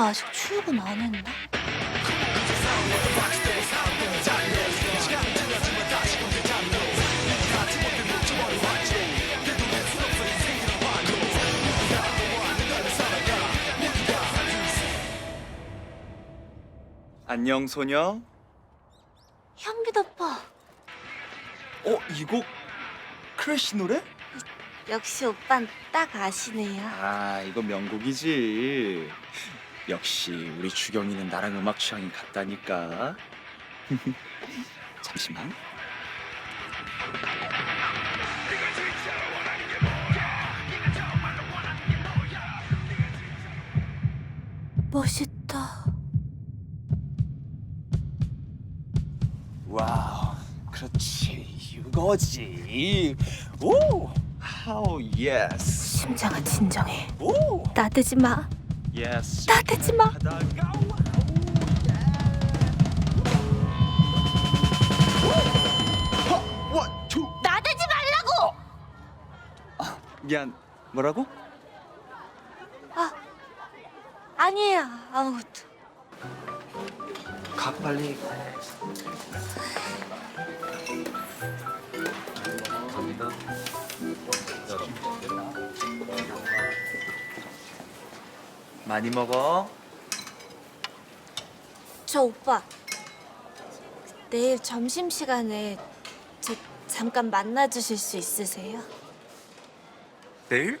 오빠 아직 출근 안 했나? 안녕 소녀. 현빈 오빠 어, 이곡 크래쉬 노래? 역시 오빤 딱 아시네요. 아, 이거 명곡이지. 역시 우리 주경이는 나랑 음악 취향이 같다니까. 잠시만. 멋있다. 와우. 그렇지. 이거지. 오! 하우 예스. 심장아 진정해. 오! 나대지 마. 나대지 마. 나대지 말라고. 미안. 뭐라고? 아니에요. 아무것도. 가 빨리. 많이 먹어. 저 오빠 내일 점심 시간에 저 잠깐 만나 주실 수 있으세요? 내일?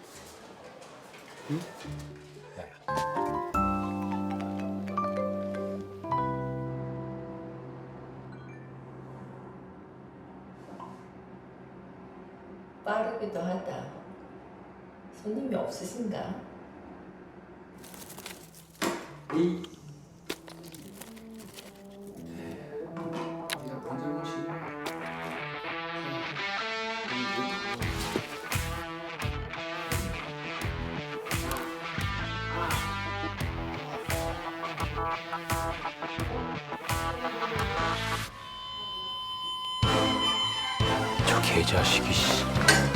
빠르기도 하다. 손님이 없으신가? 저 개자식이 씨.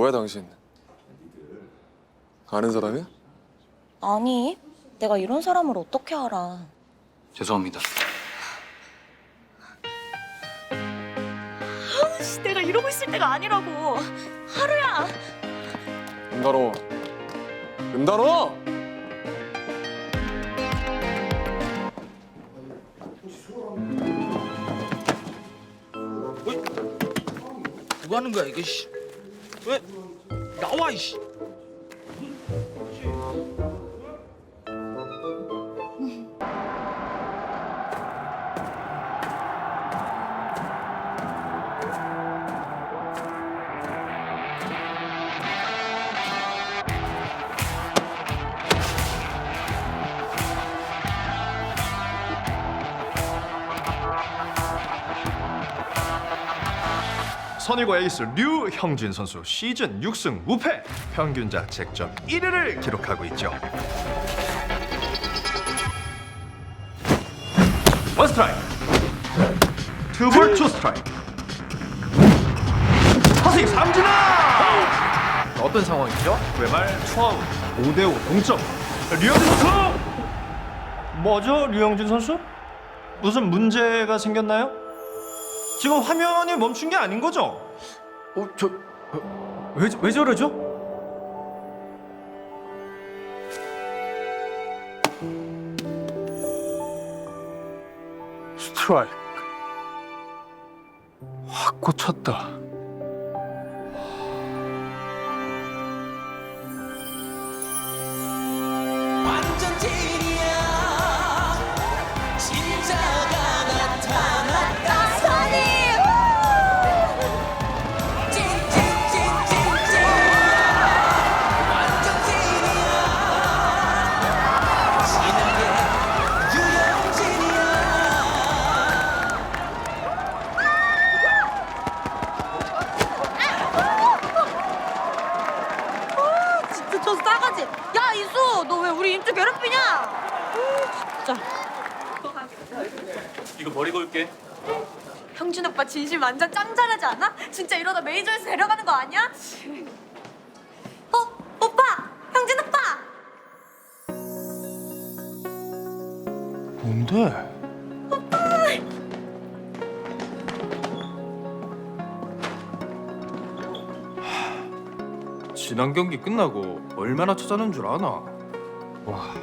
뭐야 당신? 아는 사람이야? 아니, 내가 이런 사람을 어떻게 알아? 죄송합니다. 아우씨, 내가 이러고 있을 때가 아니라고. 하루야. 은단호 은단호! 뭐 하는 거야 이게 씨. 왜 나와 이씨. 선일고 에이스 류형진 선수 시즌 6승 무패 평균 자책점 1위를 기록하고 있죠. 원 스트라이크 투볼 투 스트라이크 허스윙 삼진아 어떤 상황이죠? 외말 투아웃 5대5 동점 류형진 선수 뭐죠 류형진 선수? 무슨 문제가 생겼나요? 지금 화면이 멈춘 게 아닌 거죠? 어, 저... 왜, 왜 저러죠? 스트라이크 확 꽂혔다 오빠 진심 완전 짱 잘하지 않아? 진짜 이러다 메이저에서 데려가는 거 아니야? 어? 오빠! 형준 오빠! 뭔데? 지난 경기 끝나고 얼마나 찾아낸 줄 아나? 와,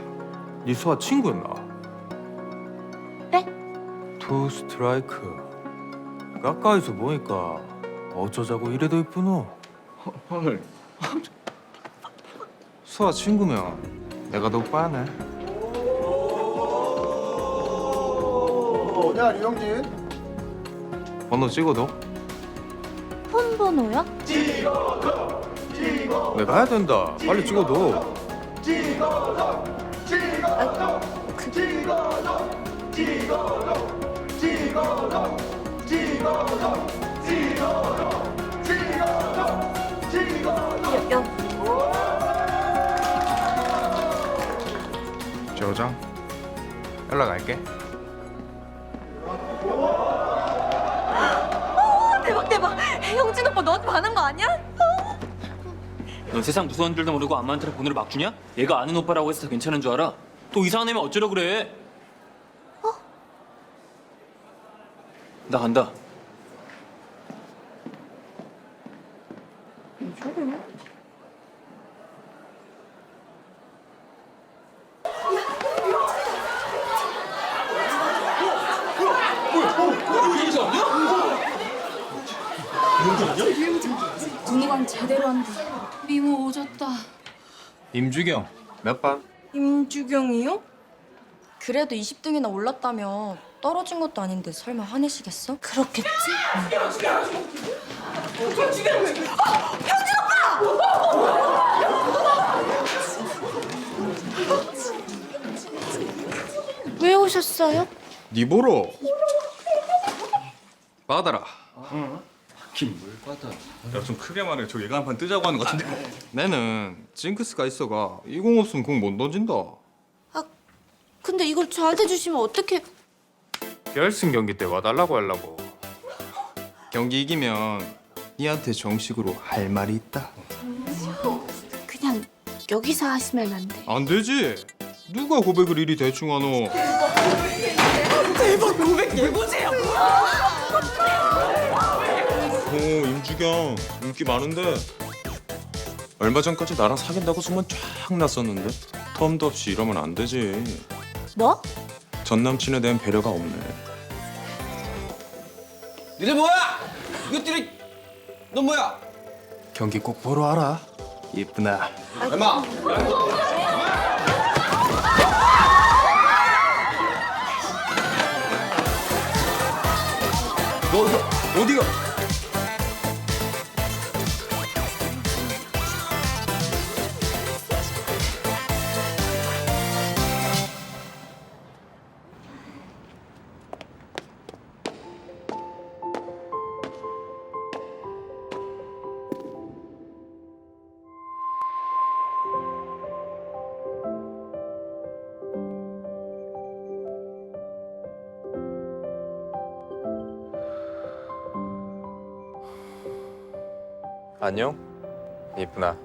니 수아 친구였나? 네? 투 스트라이크. 가까이서 보니까 어쩌자고 이래도 이쁘노? 헐. 수아 친구면 내가 더 빠네. 야 류영진 번호 찍어도? 폰 번호요? 내가 해야 된다. 빨리 찍어도. 여, 여, 조장 연락할게. 대박 대박! 형준 오빠 너한테 반한 거 아니야? 넌 세상 무서운 줄도 모르고 암한테는 번호를 막 주냐? 얘가 아는 오빠라고 해서 괜찮은 줄 알아? 또 이상한 애면 어쩌려 그래? 나 간다. 눈이관 제대로 한다. 미모 오졌다. 임주경 몇 반? 임주경이요? 그래도 20등이나 올랐다며 떨어진 것도 아닌데 설마 화내시겠어? 그렇겠지? 왜 오셨어요? 니 보러. 받아라. 김물 받아. 야 좀 크게 말해. 저 얘가 한 판 뜨자고 하는 것 같은데. 내는 징크스가 있어가 이공 없으면 공 못 던진다. 아, 근데 이걸 저한테 주시면 어떻게... 결승 경기 때 와달라고 하려고. 경기 이기면 니한테 정식으로 할 말이 있다. 그냥 여기서 하시면 안 돼. 안 되지. 누가 고백을 이리 대충 하노? 오 임주경 인기 많은데 얼마 전까지 나랑 사귄다고 소문 쫙 났었는데 텀도 없이 이러면 안 되지 뭐? 전 남친에 대한 배려가 없네 니들 뭐야? 이것들이 너 뭐야? 경기 꼭 보러 와라. 이쁘나. 얼마? 너 어디- 어디가? 안녕. 이쁘나.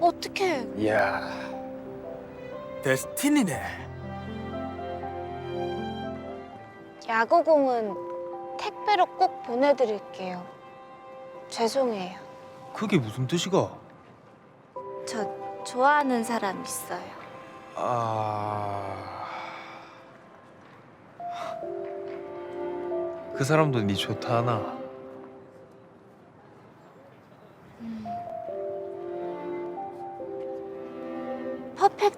어떻게... 이야. 데스티니네. 야구공은 택배로 꼭 보내드릴게요. 죄송해요. 그게 무슨 뜻이가? 저 좋아하는 사람 있어요. 아. 그 사람도 니 좋다 하나.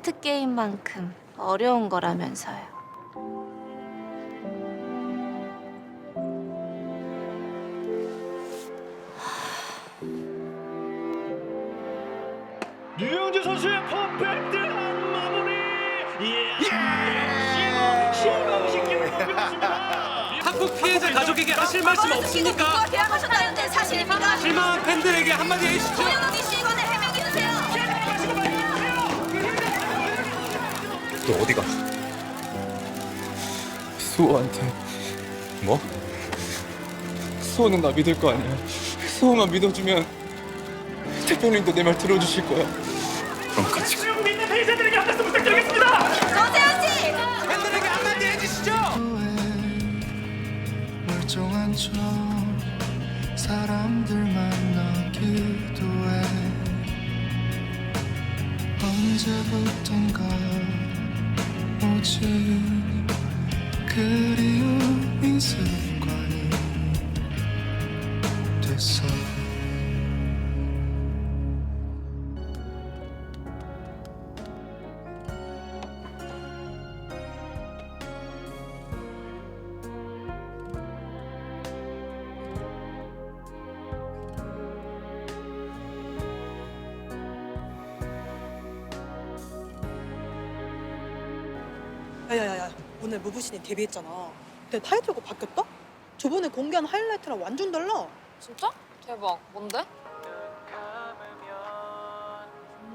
퍼펙트 게임만큼 어려운 거라면서요. 류영재 선수의 퍼펙트한 마무리. 한국 피해자 가족에게 하실 말씀 없습니까? 계약하셨다는데 사실입니까? 실망한 팬들에게 한마디 해주시죠. 너 어디가? 수호한테 뭐? 수호는 나 믿을 거 아니야. 수호만 믿어주면 대표님도 내 말 들어주실 거야. 그럼 같이 가. 팬들에게 한마디 해주시죠 멀쩡한 척 사람들 만나기도 해 언제부턴가 오지 그리움이 습관이 됐어 야야야야 오늘 무부신이 데뷔했잖아 근데 타이틀곡 바뀌었다? 저번에 공개한 하이라이트랑 완전 달라 진짜? 대박. 뭔데?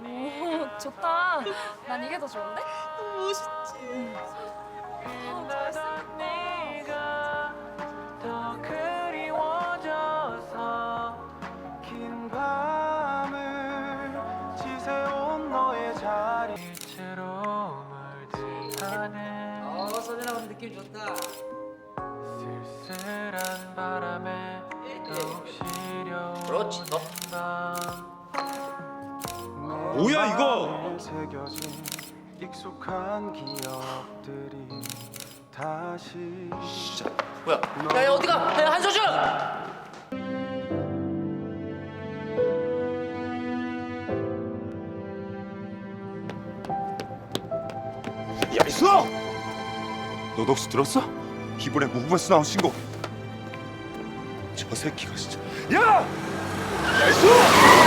오, 좋다. 난 이게 더 좋은데? 멋있지 느낌 좋다 쓸쓸한 바람에 더욱 시려운 그렇지, 너. 뭐야, 이거? 새겨진 익숙한 기억들이 다시 뭐야 야 야 어디가 야 한서준 야 이수아! 너 녹수 들었어? 이번에 무브에서 나온 신곡 저 새끼가 진짜 야! 야 이수